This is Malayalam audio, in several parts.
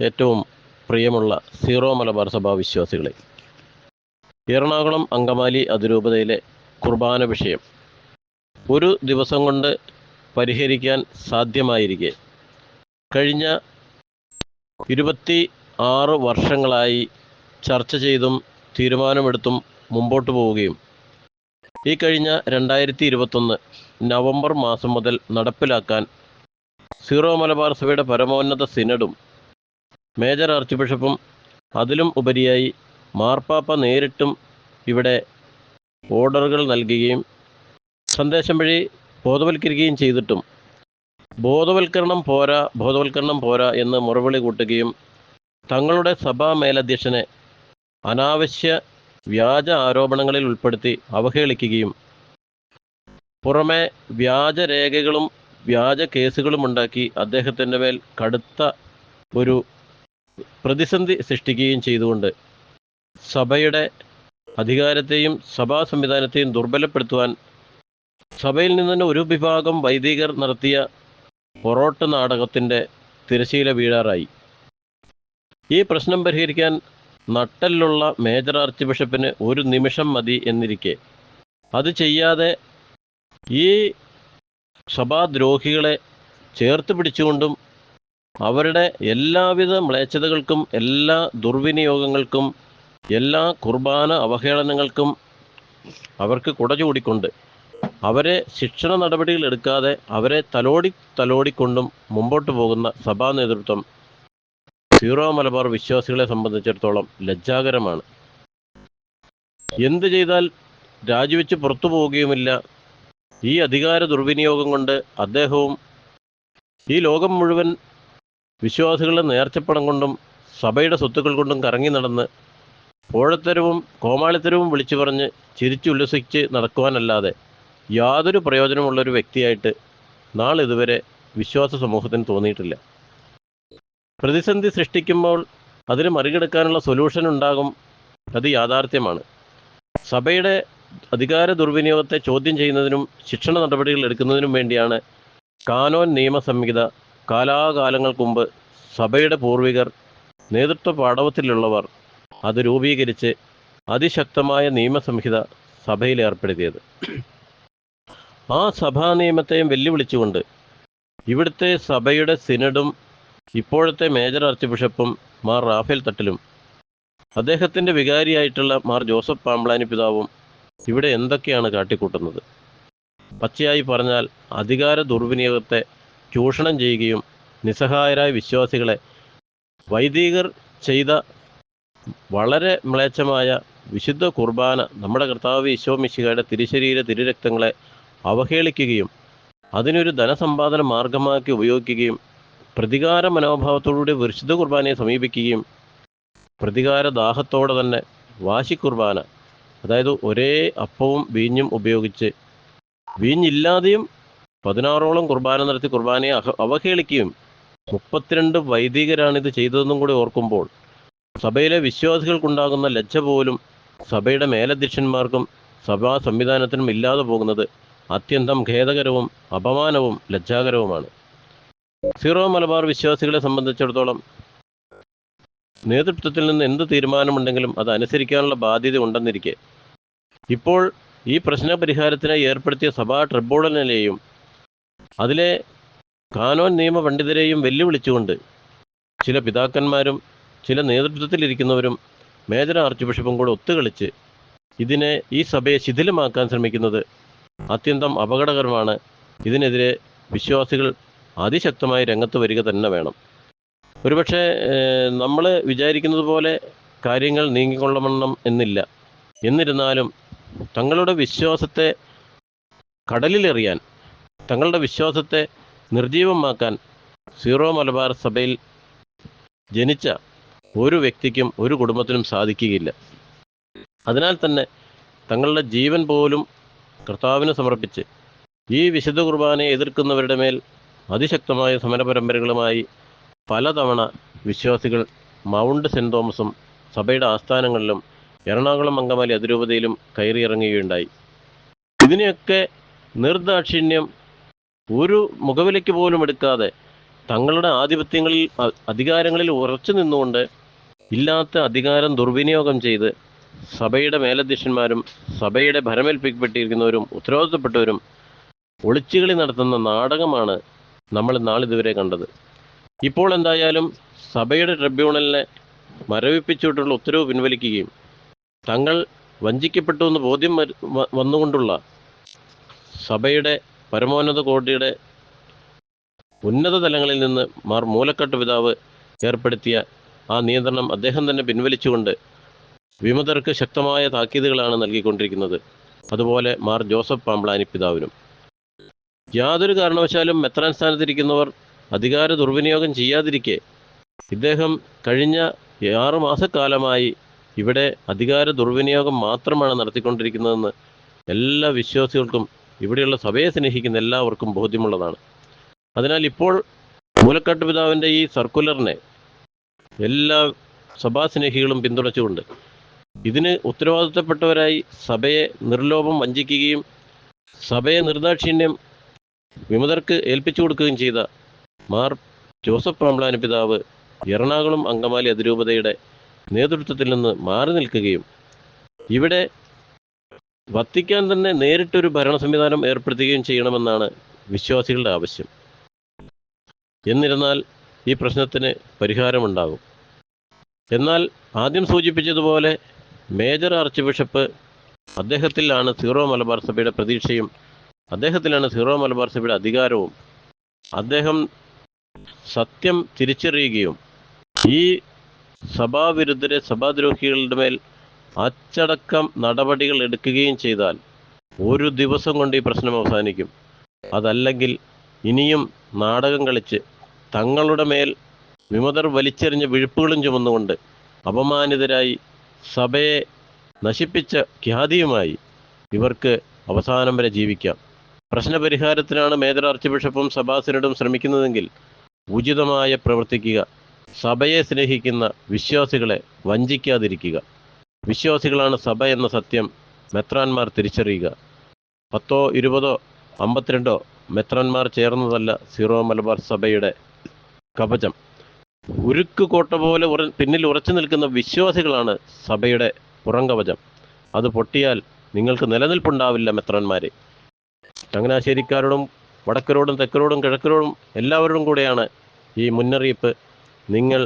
ഏറ്റവും പ്രിയമുള്ള സീറോ മലബാർ സഭാ വിശ്വാസികളെ. എറണാകുളം അങ്കമാലി അതിരൂപതയിലെ കുർബാന വിഷയം ഒരു ദിവസം കൊണ്ട് പരിഹരിക്കാൻ സാധ്യമായിരിക്കെ. കഴിഞ്ഞ ഇരുപത്തി ആറ് വർഷങ്ങളായി ചർച്ച ചെയ്തും തീരുമാനമെടുത്തും മുമ്പോട്ട് പോവുകയും ഈ കഴിഞ്ഞ രണ്ടായിരത്തി ഇരുപത്തൊന്ന് നവംബർ മാസം മുതൽ നടപ്പിലാക്കാൻ സീറോ മലബാർ സഭയുടെ പരമോന്നത സിനഡും മേജർ ആർച്ച് ബിഷപ്പും അതിലും ഉപരിയായി മാർപ്പാപ്പ നേരിട്ടും ഇവിടെ ഓർഡറുകൾ നൽകുകയും സന്ദേശം വഴി ബോധവൽക്കരിക്കുകയും ചെയ്തിട്ടും. ബോധവൽക്കരണം പോരാ ബോധവൽക്കരണം പോരാ എന്ന് മുറവിളി കൂട്ടുകയും തങ്ങളുടെ സഭാ മേലധ്യക്ഷനെ അനാവശ്യ വ്യാജ ആരോപണങ്ങളിൽ ഉൾപ്പെടുത്തി അവഹേളിക്കുകയും പുറമെ വ്യാജരേഖകളും വ്യാജ കേസുകളും ഉണ്ടാക്കി അദ്ദേഹത്തിന്റെ മേൽ കടുത്ത ഒരു പ്രതിസന്ധി സൃഷ്ടിക്കുകയും ചെയ്തുകൊണ്ട് സഭയുടെ അധികാരത്തെയും സഭാ സംവിധാനത്തെയും ദുർബലപ്പെടുത്തുവാൻ സഭയിൽ നിന്ന് തന്നെ ഒരു വിഭാഗം വൈദികർ നടത്തിയ പൊറോട്ട നാടകത്തിന്റെ തിരശീല വീഴാറായി. ഈ പ്രശ്നം പരിഹരിക്കാൻ നട്ടലിലുള്ള മേജർ ആർച്ച് ബിഷപ്പിന് ഒരു നിമിഷം മതി എന്നിരിക്കെ. അത് ചെയ്യാതെ ഈ സഭാദ്രോഹികളെ ചേർത്ത് പിടിച്ചുകൊണ്ടും അവരുടെ എല്ലാവിധ മ്ലേച്ഛതകൾക്കും എല്ലാ ദുർവിനിയോഗങ്ങൾക്കും എല്ലാ കുർബാന അവഹേളനങ്ങൾക്കും അവർക്ക് കുടചൂടിക്കൊണ്ട് അവരെ ശിക്ഷണ നടപടികൾ എടുക്കാതെ അവരെ തലോടി തലോടിക്കൊണ്ടും മുമ്പോട്ട് പോകുന്ന സഭാ നേതൃത്വം സീറോ മലബാർ വിശ്വാസികളെ സംബന്ധിച്ചിടത്തോളം ലജ്ജാകരമാണ്. എന്ത് ചെയ്താൽ രാജിവെച്ച് പുറത്തു പോവുകയുമില്ല. ഈ അധികാര ദുർവിനിയോഗം കൊണ്ട് അദ്ദേഹവും ഈ ലോകം മുഴുവൻ വിശ്വാസികളുടെ നേർച്ചപ്പണം കൊണ്ടും സഭയുടെ സ്വത്തുക്കൾ കൊണ്ടും കറങ്ങി നടന്ന് പോഴത്തരവും കോമാളിത്തരവും വിളിച്ചു പറഞ്ഞ് ചിരിച്ചുല്ലസിച്ച് നടക്കുവാനല്ലാതെ യാതൊരു പ്രയോജനമുള്ളൊരു വ്യക്തിയായിട്ട് നാളിതുവരെ വിശ്വാസ സമൂഹത്തിന് തോന്നിയിട്ടില്ല. പ്രതിസന്ധി സൃഷ്ടിക്കുമ്പോൾ അതിന് മറികടക്കാനുള്ള സൊല്യൂഷൻ ഉണ്ടാകും. അത് യാഥാർത്ഥ്യമാണ്. സഭയുടെ അധികാര ദുർവിനിയോഗത്തെ ചോദ്യം ചെയ്യുന്നതിനും ശിക്ഷണ നടപടികൾ എടുക്കുന്നതിനും വേണ്ടിയാണ് കാനോൻ നിയമസംഹിത കാലാകാലങ്ങൾക്ക് മുമ്പ് സഭയുടെ പൂർവികർ നേതൃത്വ പാടവത്തിലുള്ളവർ അത് രൂപീകരിച്ച് അതിശക്തമായ നിയമസംഹിത സഭയിൽ ഏർപ്പെടുത്തിയത്. ആ സഭാ നിയമത്തെയും വെല്ലുവിളിച്ചുകൊണ്ട് ഇവിടുത്തെ സഭയുടെ സിനഡും ഇപ്പോഴത്തെ മേജർ ആർച്ച് ബിഷപ്പും മാർ റാഫേൽ തട്ടിലും അദ്ദേഹത്തിന്റെ വികാരിയായിട്ടുള്ള മാർ ജോസഫ് പാമ്പ്ലാനി പിതാവും ഇവിടെ എന്തൊക്കെയാണ് കാട്ടിക്കൂട്ടുന്നത്? പച്ചയായി പറഞ്ഞാൽ അധികാര ദുർവിനിയോഗത്തെ ചൂഷണം ചെയ്യുകയും നിസ്സഹായരായ വിശ്വാസികളെ വൈദികർ ചെയ്ത വളരെ മ്ലേച്ഛമായ വിശുദ്ധ കുർബാന നമ്മുടെ കർത്താവ് ഈശോമിശികയുടെ തിരുശരീര തിരുരക്തങ്ങളെ അവഹേളിക്കുകയും അതിനൊരു ധനസമ്പാദന മാർഗമാക്കി ഉപയോഗിക്കുകയും പ്രതികാര മനോഭാവത്തോടുകൂടി വിശുദ്ധ കുർബാനയെ സമീപിക്കുകയും പ്രതികാര ദാഹത്തോടെ തന്നെ വാശി കുർബാന അതായത് ഒരേ അപ്പവും വീഞ്ഞും ഉപയോഗിച്ച് വീഞ്ഞില്ലാതെയും പതിനാറോളം കുർബാന നടത്തി കുർബാനയെ അവഹേളിക്കുകയും മുപ്പത്തിരണ്ട് വൈദികരാണ് ഇത് ചെയ്തതെന്നും കൂടി ഓർക്കുമ്പോൾ സഭയിലെ വിശ്വാസികൾക്കുണ്ടാകുന്ന ലജ്ജ പോലും സഭയുടെ മേലധ്യക്ഷന്മാർക്കും സഭാ സംവിധാനത്തിനും ഇല്ലാതെ പോകുന്നത് അത്യന്തം ഖേദകരവും അപമാനവും ലജ്ജാകരവുമാണ്. സീറോ മലബാർ വിശ്വാസികളെ സംബന്ധിച്ചിടത്തോളം നേതൃത്വത്തിൽ നിന്ന് എന്ത് തീരുമാനമുണ്ടെങ്കിലും അത് അനുസരിക്കാനുള്ള ബാധ്യത ഉണ്ടെന്നിരിക്കെ. ഇപ്പോൾ ഈ പ്രശ്ന പരിഹാരത്തിനായി ഏർപ്പെടുത്തിയ സഭാ ട്രിബ്യൂണലിനെയും അതിലെ കാനോൻ നിയമ പണ്ഡിതരെയും വെല്ലുവിളിച്ചുകൊണ്ട് ചില പിതാക്കന്മാരും ചില നേതൃത്വത്തിലിരിക്കുന്നവരും മേജർ ആർച്ച് ബിഷപ്പും കൂടെ ഒത്തുകളിച്ച് ഇതിനെ ഈ സഭയെ ശിഥിലമാക്കാൻ ശ്രമിക്കുന്നത് അത്യന്തം അപകടകരമാണ്. ഇതിനെതിരെ വിശ്വാസികൾ അതിശക്തമായി രംഗത്ത് വരിക തന്നെ വേണം. ഒരുപക്ഷെ നമ്മൾ വിചാരിക്കുന്നത് പോലെ കാര്യങ്ങൾ നീങ്ങിക്കൊള്ളണം എന്നില്ല. എന്നിരുന്നാലും തങ്ങളുടെ വിശ്വാസത്തെ കടലിലെറിയാൻ തങ്ങളുടെ വിശ്വാസത്തെ നിർജീവമാക്കാൻ സീറോ മലബാർ സഭയിൽ ജനിച്ച ഒരു വ്യക്തിക്കും ഒരു കുടുംബത്തിനും സാധിക്കുകയില്ല. അതിനാൽ തന്നെ തങ്ങളുടെ ജീവൻ പോലും കർത്താവിന് സമർപ്പിച്ച് ഈ വിശുദ്ധ കുർബാനയെ എതിർക്കുന്നവരുടെ മേൽ അതിശക്തമായ സമരപരമ്പരകളുമായി പലതവണ വിശ്വാസികൾ മൗണ്ട് സെന്റ് തോമസും സഭയുടെ ആസ്ഥാനങ്ങളിലും എറണാകുളം അങ്കമാലി അതിരൂപതയിലും കയറിയിറങ്ങുകയുണ്ടായി. ഇതിനെയൊക്കെ നിർദാക്ഷിണ്യം ഒരു മുഖവിലയ്ക്ക് പോലും എടുക്കാതെ തങ്ങളുടെ ആധിപത്യങ്ങളിൽ അധികാരങ്ങളിൽ ഉറച്ചു നിന്നുകൊണ്ട് ഇല്ലാത്ത അധികാരം ദുർവിനിയോഗം ചെയ്ത് സഭയുടെ മേലധ്യക്ഷന്മാരും സഭയുടെ ഭരമേൽപ്പിക്കപ്പെട്ടിരിക്കുന്നവരും ഉത്തരവാദിത്തപ്പെട്ടവരും ഒളിച്ചുകളി നടത്തുന്ന നാടകമാണ് നമ്മൾ നാളിതുവരെ കണ്ടത്. ഇപ്പോൾ എന്തായാലും സഭയുടെ ട്രിബ്യൂണലിനെ മരവിപ്പിച്ചുകൊണ്ടുള്ള ഉത്തരവ് പിൻവലിക്കുകയും തങ്ങൾ വഞ്ചിക്കപ്പെട്ടു എന്ന് ബോധ്യം വന്നുകൊണ്ടുള്ള സഭയുടെ പരമോന്നത കോടതിയുടെ ഉന്നത തലങ്ങളിൽ നിന്ന് മാർ മൂലക്കട്ട് പിതാവ് ഏർപ്പെടുത്തിയ ആ നിയന്ത്രണം അദ്ദേഹം തന്നെ പിൻവലിച്ചുകൊണ്ട് വിമതർക്ക് ശക്തമായ താക്കീതുകളാണ് നൽകിക്കൊണ്ടിരിക്കുന്നത്. അതുപോലെ മാർ ജോസഫ് പാമ്പ്ളാനി പിതാവിനും. യാതൊരു കാരണവശാലും മെത്രാൻ സ്ഥാനത്തിരിക്കുന്നവർ അധികാര ദുർവിനിയോഗം ചെയ്യാതിരിക്കെ ഇദ്ദേഹം കഴിഞ്ഞ ആറു മാസക്കാലമായി ഇവിടെ അധികാര ദുർവിനിയോഗം മാത്രമാണ് നടത്തിക്കൊണ്ടിരിക്കുന്നതെന്ന് എല്ലാ വിശ്വാസികൾക്കും ഇവിടെയുള്ള സഭയെ സ്നേഹിക്കുന്ന എല്ലാവർക്കും ബോധ്യമുള്ളതാണ്. അതിനാൽ ഇപ്പോൾ മൂലക്കാട്ട് പിതാവിന്റെ ഈ സർക്കുലറിനെ എല്ലാ സഭാസ്നേഹികളും പിന്തുണച്ചുകൊണ്ട് ഇതിന് ഉത്തരവാദിത്തപ്പെട്ടവരായി സഭയെ നിർലോഭം വഞ്ചിക്കുകയും സഭയെ നിർദാക്ഷിണ്യം വിമതർക്ക് ഏൽപ്പിച്ചു കൊടുക്കുകയും ചെയ്ത മാർ ജോസഫ് പാമ്പ്ലാനി പിതാവ് എറണാകുളം അങ്കമാലി അതിരൂപതയുടെ നേതൃത്വത്തിൽ നിന്ന് മാറി നിൽക്കുകയും ഇവിടെ വത്തിക്കാൻ തന്നെ നേരിട്ടൊരു ഭരണ സംവിധാനം ഏർപ്പെടുത്തുകയും ചെയ്യണമെന്നാണ് വിശ്വാസികളുടെ ആവശ്യം. എന്നിരുന്നാൽ ഈ പ്രശ്നത്തിന് പരിഹാരമുണ്ടാകും. എന്നാൽ ആദ്യം സൂചിപ്പിച്ചതുപോലെ മേജർ ആർച്ച് ബിഷപ്പ് അദ്ദേഹത്തിലാണ് സീറോ മലബാർ സഭയുടെ പ്രതീക്ഷയും അദ്ദേഹത്തിലാണ് സീറോ മലബാർ സഭയുടെ അധികാരവും അദ്ദേഹം സത്യം തിരിച്ചറിയുകയും ഈ സഭാവിരുദ്ധരെ സഭാദ്രോഹികളുടെ മേൽ അച്ചടക്കം നടപടികൾ എടുക്കുകയും ചെയ്താൽ ഒരു ദിവസം കൊണ്ട് ഈ പ്രശ്നം അവസാനിക്കും. അതല്ലെങ്കിൽ ഇനിയും നാടകം കളിച്ച് തങ്ങളുടെ മേൽ വിമതർ വലിച്ചെറിഞ്ഞ വിഴുപ്പുകളും ചുമന്നുകൊണ്ട് അപമാനിതരായി സഭയെ നശിപ്പിച്ച ഖ്യാതിയുമായി ഇവർക്ക് അവസാനം വരെ ജീവിക്കാം. പ്രശ്നപരിഹാരത്തിനാണ് മേജർ ആർച്ച് ബിഷപ്പും സഭാസിനും ശ്രമിക്കുന്നതെങ്കിൽ ഉചിതമായ പ്രവർത്തിക്കുക. സഭയെ സ്നേഹിക്കുന്ന വിശ്വാസികളെ വഞ്ചിക്കാതിരിക്കുക. വിശ്വാസികളാണ് സഭ എന്ന സത്യം മെത്രാന്മാർ തിരിച്ചറിയുക. പത്തോ ഇരുപതോ അമ്പത്തിരണ്ടോ മെത്രാന്മാർ ചേർന്നതല്ല സീറോ മലബാർ സഭയുടെ കവചം. ഉരുക്ക് കോട്ട പോലെ ഉറ പിന്നിൽ ഉറച്ചു നിൽക്കുന്ന വിശ്വാസികളാണ് സഭയുടെ പുറംകവചം അത് പൊട്ടിയാൽ നിങ്ങൾക്ക് നിലനിൽപ്പുണ്ടാവില്ല മെത്രാന്മാരെ. ചങ്ങനാശ്ശേരിക്കാരോടും വടക്കരോടും തെക്കരോടും കിഴക്കരോടും എല്ലാവരോടും കൂടെയാണ് ഈ മുന്നറിയിപ്പ്. നിങ്ങൾ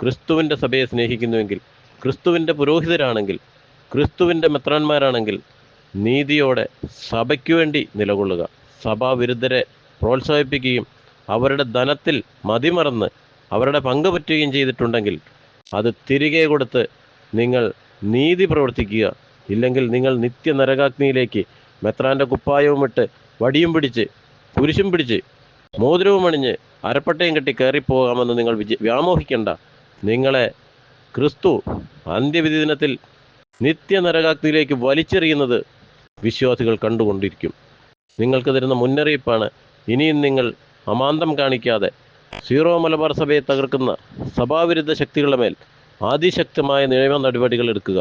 ക്രിസ്തുവിന്റെ സഭയെ സ്നേഹിക്കുന്നുവെങ്കിൽ ക്രിസ്തുവിന്റെ പുരോഹിതരാണെങ്കിൽ ക്രിസ്തുവിന്റെ മെത്രാന്മാരാണെങ്കിൽ നീതിയോടെ സഭയ്ക്ക് വേണ്ടി നിലകൊള്ളുക. സഭാവിരുദ്ധരെ പ്രോത്സാഹിപ്പിക്കുകയും അവരുടെ ധനത്തിൽ മതിമറന്ന് അവരുടെ പങ്ക് പറ്റുകയും ചെയ്തിട്ടുണ്ടെങ്കിൽ അത് തിരികെ കൊടുത്ത് നിങ്ങൾ നീതി പ്രവർത്തിക്കുക. ഇല്ലെങ്കിൽ നിങ്ങൾ നിത്യ നരകാഗ്നിയിലേക്ക് മെത്രാന്റെ കുപ്പായവും ഇട്ട് വടിയും പിടിച്ച് കുരിശും പിടിച്ച് മോതിരവും അണിഞ്ഞ് അരപ്പട്ടയും കെട്ടി കയറിപ്പോകാമെന്ന് നിങ്ങൾ വിജ വ്യാമോഹിക്കേണ്ട. നിങ്ങളെ ക്രിസ്തു അന്ത്യവിധി ദിനത്തിൽ നിത്യ നരകാഗ്നിയിലേക്ക് വലിച്ചെറിയുന്നത് വിശ്വാസികൾ കണ്ടുകൊണ്ടിരിക്കും. നിങ്ങൾക്ക് തരുന്ന മുന്നറിയിപ്പാണ് ഇനിയും നിങ്ങൾ അമാന്തം കാണിക്കാതെ സീറോ മലബാർ സഭയെ തകർക്കുന്ന സഭാവിരുദ്ധ ശക്തികളുടെ മേൽ അതിശക്തമായ നിയമ നടപടികൾ എടുക്കുക.